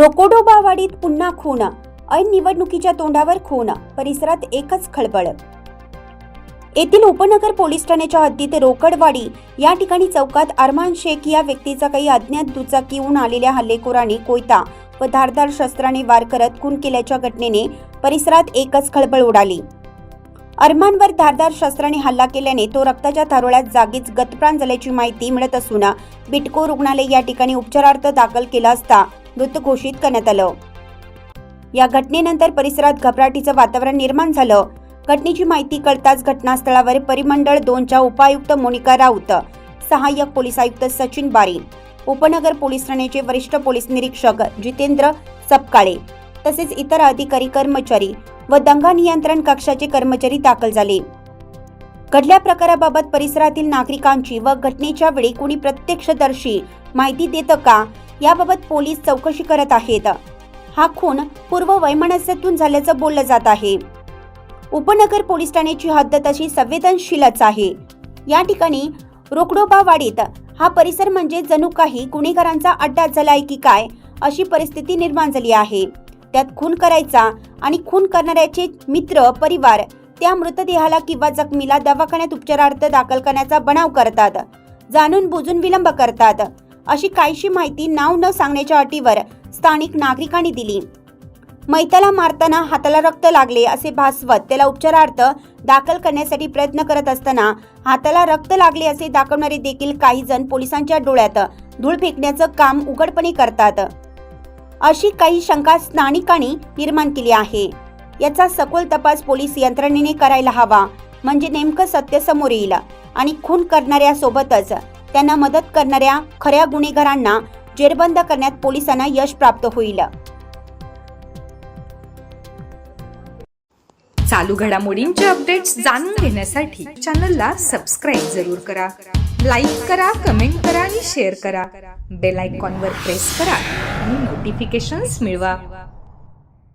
रोकोडोबावाडीत पुन्हा खून ऐन निवडणुकीच्या तोंडावर खून परिसरात एकच खळबळ. येथील उपनगर पोलीस ठाण्याच्या हद्दीत रोकडवाडी या ठिकाणी चौकात अरमान शेख या व्यक्तीचा काही अज्ञात दुचाकीहून आलेल्या हल्लेखोरांनी कोयता व धारदार शस्त्राने वार करत खून केल्याच्या घटनेने परिसरात एकच खळबळ उडाली. अरमानवर धारदार शस्त्राने हल्ला केल्याने तो रक्ताच्या थारोळ्यात जागीच गतप्राण झाल्याची माहिती मिळत असून बिटको रुग्णालय या ठिकाणी उपचारार्थ दाखल केला असता मृत घोषित करण्यात आलं. या घटनेनंतर परिसरात घबराटीचं वातावरण निर्माण झालं. घटनेची माहिती कळताच घटनास्थळावर परिमंडळ दोनच्या उपायुक्त मोनिका राऊत सहाय्यक पोलीस आयुक्त सचिन बारी उपनगर पोलीस ठाण्याचे वरिष्ठ पोलीस निरीक्षक जितेंद्र सपकाळे तसेच इतर अधिकारी कर्मचारी व दंगा नियंत्रण कक्षाचे कर्मचारी दाखल झाले. घडल्या प्रकाराबाबत परिसरातील नागरिकांची व घटनेच्या वेळी कोणी प्रत्यक्षदर्शी माहिती देतं का? याबाबत पोलीस चौकशी करत आहेत. हा खून पूर्व वैमनस्यातून झाल्याचं बोललं जात आहे. उपनगर पोलीस ठाण्याची हद्द तशी संवेदनशीलच आहे. या ठिकाणी रोकडोबावाडीत हा परिसर म्हणजे जणू काही गुन्हेगारांचा अड्डा झालाय की काय अशी परिस्थिती निर्माण झाली आहे. त्यात खून करायचा आणि खून करणाऱ्याचे मित्र परिवार त्या मृतदेहाला किंवा जखमीला दवाखान्यात उपचारार्थ दाखल करण्याचा बनाव करतात. जाणून बुजून विलंब करतात. अशी काहीशी माहिती नाव न सांगण्याच्या अटीवर स्थानिक नागरिकांनी दिली. मैताला मारताना हाताला रक्त लागले असे भासवत त्याला उपचारार्थ दाखल करण्यासाठी प्रयत्न करत असताना हाताला रक्त लागले असे दाखवणारे देखील काही जण पोलिसांच्या डोळ्यात धूळ फेकण्याचं काम उघडपणे करतात. अशी काही शंका स्थानिकांनी निर्माण केली आहे. याचा सखोल तपास पोलीस यंत्रणेने करायला हवा. म्हणजे नेमकं सत्य समोर येईल आणि खून करणाऱ्या सोबतच त्यांना मदत करणाऱ्या खऱ्या गुन्हेगारांना जेरबंद करण्यात पोलिसांना यश प्राप्त होईल. चालू घडामोडींचे अपडेट्स जाणून घेण्यासाठी चॅनलला सबस्क्राईब जरूर करा. लाईक करा कमेंट करा आणि शेअर करा. बेल आयकॉनवर प्रेस करा आणि नोटिफिकेशन्स मिळवा.